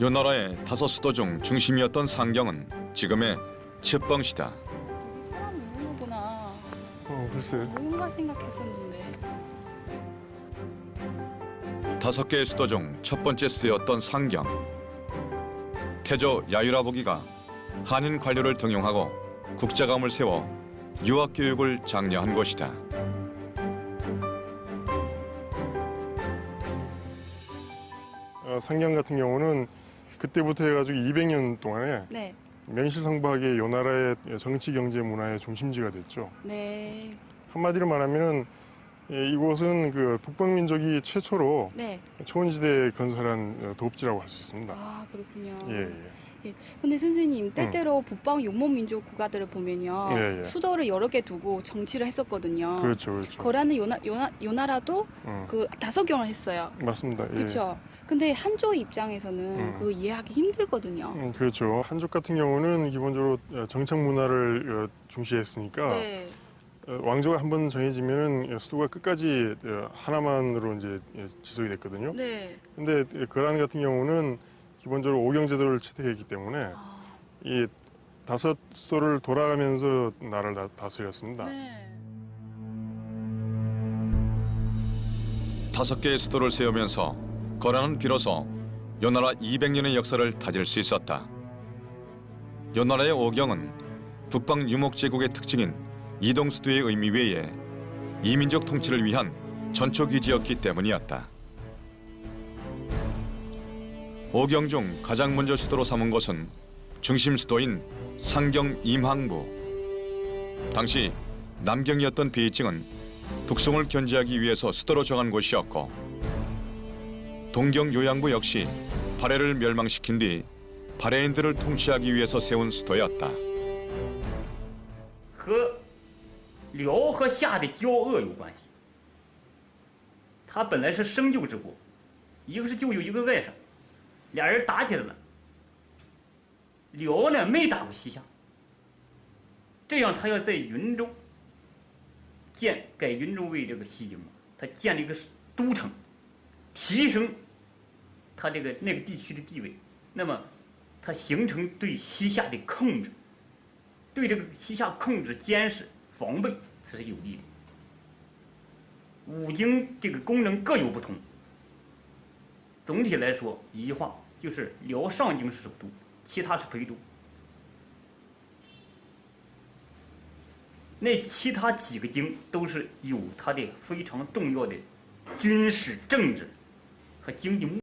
요 나라의 다섯 수도 중 중심이었던 상경은 지금의. 저기 사람 거구나. 어, 글쎄. 뭔가 생각했었는데. 다섯 개의 수도 중 첫 번째 수도였던 상경. 태조 야유라보기가 한인 관료를 등용하고 국자감을 세워 유학 교육을 장려한 곳이다. 어, 상경 같은 경우는 그때부터 해가지고 200년 동안에 네. 명실상부하게 요 나라의 정치, 경제, 문화의 중심지가 됐죠. 네. 한마디로 말하면은 예, 이곳은 그 북방민족이 최초로 네. 초원지대에 건설한 어, 도읍지라고 할 수 있습니다. 아, 그렇군요. 예, 예. 근데 선생님, 때때로 북방游牧민족 국가들을 보면요. 예, 예. 수도를 여러 개 두고 정치를 했었거든요. 그렇죠, 그렇죠. 거라는 요나, 요나, 요나라도 음, 그 다섯 경을 했어요. 맞습니다. 예. 그렇죠. 근데 한조 입장에서는 음. 그 이해하기 힘들거든요. 음, 그렇죠. 한족 같은 경우는 기본적으로 어, 정착 문화를 어, 중시했으니까 네. 어, 왕조가 한 번 정해지면 수도가 끝까지 어, 하나만으로 이제 예, 지속이 됐거든요. 네. 근데 거란 같은 경우는 기본적으로 오경제도를 채택했기 때문에 아, 이 다섯 수도를 돌아가면서 나라를 다, 다스렸습니다. 네. 다섯 개의 수도를 세우면서 거란은 비로소 요 나라 200년의 역사를 다질 수 있었다. 요 나라의 오경은 북방 유목제국의 특징인 이동수도의 의미 외에 이민족 통치를 위한 전초기지였기 때문이었다. 오경 중 가장 먼저 수도로 삼은 곳은 중심 수도인 상경 임항부. 당시 남경이었던 베이징은 북송을 견제하기 위해서 수도로 정한 곳이었고 동경 요양부 역시 발해를 멸망시킨 뒤 발해인들을 통치하기 위해서 세운 수도였다. 和辽和夏的交恶有关系。他本来是生舅之国，一个是舅舅，一个外甥， 俩人打起来了。辽呢没打过西夏，这样他要在云州建改云州为这个西京，他建了一个都城，提升他这个那个地区的地位，那么他形成对西夏的控制。对这个西夏控制、监视、防备，这是有利的。五经这个功能各有不同。总体来说，一句话就是辽上京是首都，其他是陪都。那其他几个京都是有它的非常重要的军事、政治和经济目。